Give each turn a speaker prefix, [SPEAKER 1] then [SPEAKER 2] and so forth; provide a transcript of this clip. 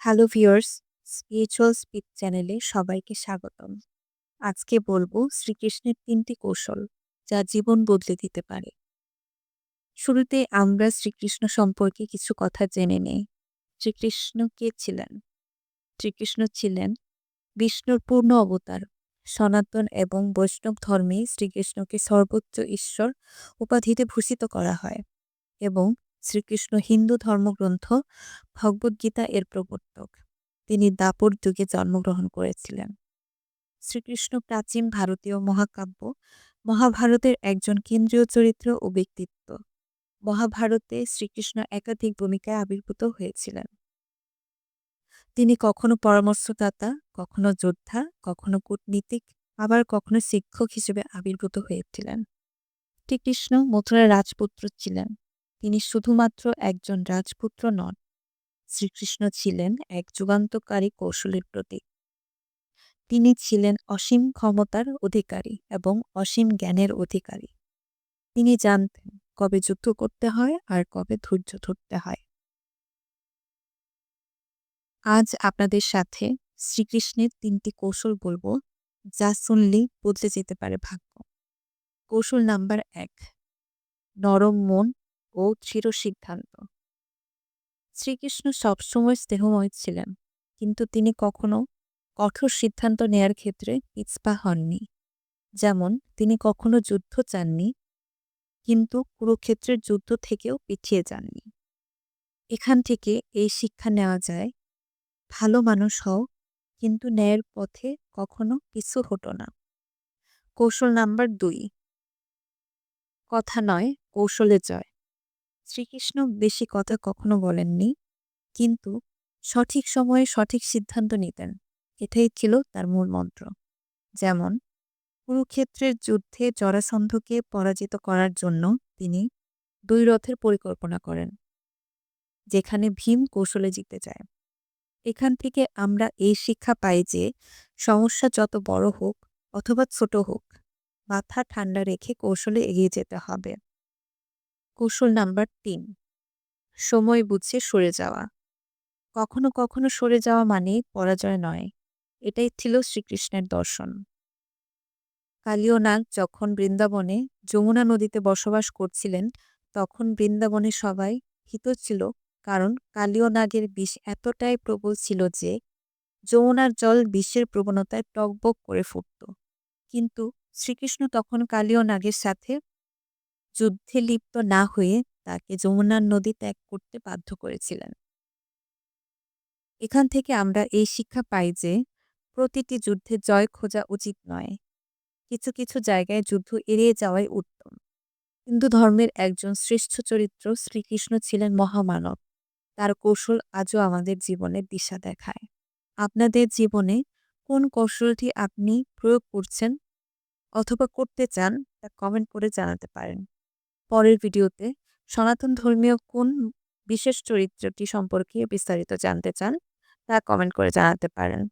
[SPEAKER 1] Hello viewers, spiritual speak চ্যানেলে সবাইকে স্বাগতম। আজকে বলব শ্রীকৃষ্ণের তিনটি কৌশল যা জীবন বদলে দিতে পারে। শুরুতে আমরা শ্রীকৃষ্ণ সম্পর্কে কিছু কথা জেনে নেই। শ্রীকৃষ্ণ কে ছিলেন? শ্রীকৃষ্ণ ছিলেন বিষ্ণুর পূর্ণ অবতার। সনাতন এবং বৈষ্ণব ধর্মে শ্রীকৃষ্ণকে সর্বোচ্চ ঈশ্বর উপাধিতে ভূষিত করা হয় এবং শ্রীকৃষ্ণ হিন্দু ধর্মগ্রন্থ ভগবদ্গীতা এর প্রবর্তক। তিনি দাপর যুগে জন্মগ্রহণ করেছিলেন। শ্রীকৃষ্ণ প্রাচীন ভারতীয় মহাকাব্য মহাভারতের একজন কেন্দ্রীয় চরিত্র ও ব্যক্তিত্ব। মহাভারতে শ্রীকৃষ্ণ একাধিক ভূমিকায় আবির্ভূত হয়েছিলেন। তিনি কখনো পরামর্শদাতা, কখনো যোদ্ধা, কখনো কূটনীতিক, আবার কখনো শিক্ষক হিসেবে আবির্ভূত হয়েছিলেন। শ্রীকৃষ্ণ মথুরার রাজপুত্র ছিলেন। তিনি শুধুমাত্র একজন রাজপুত্র নন, শ্রীকৃষ্ণ ছিলেন এক যুগান্তকারী কৌশলের প্রতীক। তিনি ছিলেন অসীম ক্ষমতার অধিকারী এবং অসীম জ্ঞানের অধিকারী। তিনি জানতেন কবে যুদ্ধ করতে হয় আর কবে ধৈর্য ধরতে হয়। আজ আপনাদের সাথে শ্রীকৃষ্ণের তিনটি কৌশল বলব, যা শুনলেই বদলে যেতে পারে ভাগ্য। কৌশল নাম্বার এক, নরম মন ও দৃঢ় সিদ্ধান্ত শ্রীকৃষ্ণ সবসময় স্নেহময় ছিলেন, কিন্তু তিনি কখনো কঠোর সিদ্ধান্ত নেয়ার ক্ষেত্রে পিছপা হননি। যেমন, তিনি কখনো যুদ্ধ চাননি, কিন্তু কুরুক্ষেত্রের যুদ্ধ থেকেও পিছিয়ে যাননি। এখান থেকে এই শিক্ষা নেওয়া যায়, ভালো মানুষ হও, কিন্তু ন্যায়ের পথে কখনো পিছু হতো না। কৌশল নাম্বার দুই। কথা নয়, কৌশলে জয়। শ্রীকৃষ্ণ বেশি কথা কখনো বলেননি, কিন্তু সঠিক সময়ে সঠিক সিদ্ধান্ত নিতেন। এটাই ছিল তার মূল মন্ত্র। যেমন, কুরুক্ষেত্রের যুদ্ধে জরাসন্ধকে পরাজিত করার জন্য তিনি দুই রথের পরিকল্পনা করেন, যেখানে ভীম কৌশলে জিতে যায়। এখান থেকে আমরা এই শিক্ষা পাই যে সমস্যা যত বড় হোক অথবা ছোট হোক, মাথা ঠান্ডা রেখে কৌশলে এগিয়ে যেতে হবে। কৌশল নাম্বার তিন, সময় বুঝে সরে যাওয়া। কখনো কখনো সরে যাওয়া মানে পরাজয় নয়, এটাই ছিল শ্রীকৃষ্ণের দর্শন। কালীয় নাগ যখন বৃন্দাবনে যমুনা নদীতে বসবাস করছিলেন, তখন বৃন্দাবনে সবাই হিত ছিল, কারণ কালীয় নাগের বিষ এতটাই প্রবল ছিল যে যমুনার জল বিষের প্রবণতায় টকবক করে ফুটত। কিন্তু শ্রীকৃষ্ণ তখন কালীয় নাগের সাথে যুদ্ধে লিপ্ত না হয়ে তাকে যমুনার নদী ত্যাগ করতে বাধ্য করেছিলেন। এখান থেকে আমরা এই শিক্ষা পাই যে, প্রতিটি যুদ্ধে জয় খোঁজা উচিত নয়। কিছু কিছু জায়গায় যুদ্ধ এড়িয়ে যাওয়াই উত্তম। হিন্দু ধর্মের একজন শ্রেষ্ঠ চরিত্র শ্রীকৃষ্ণ ছিলেন মহামানব। তার কৌশল আজও আমাদের জীবনের দিশা দেখায়। আপনাদের জীবনে কোন কৌশলটি আপনি প্রয়োগ করছেন? অথবা করতে চান তা কমেন্ট করে জানাতে পারেন। পরের ভিডিওতে সনাতন ধর্মীয় কোন বিশেষ চরিত্রটি সম্পর্কে বিস্তারিত জানতে চান, তা কমেন্ট করে জানাতে পারেন।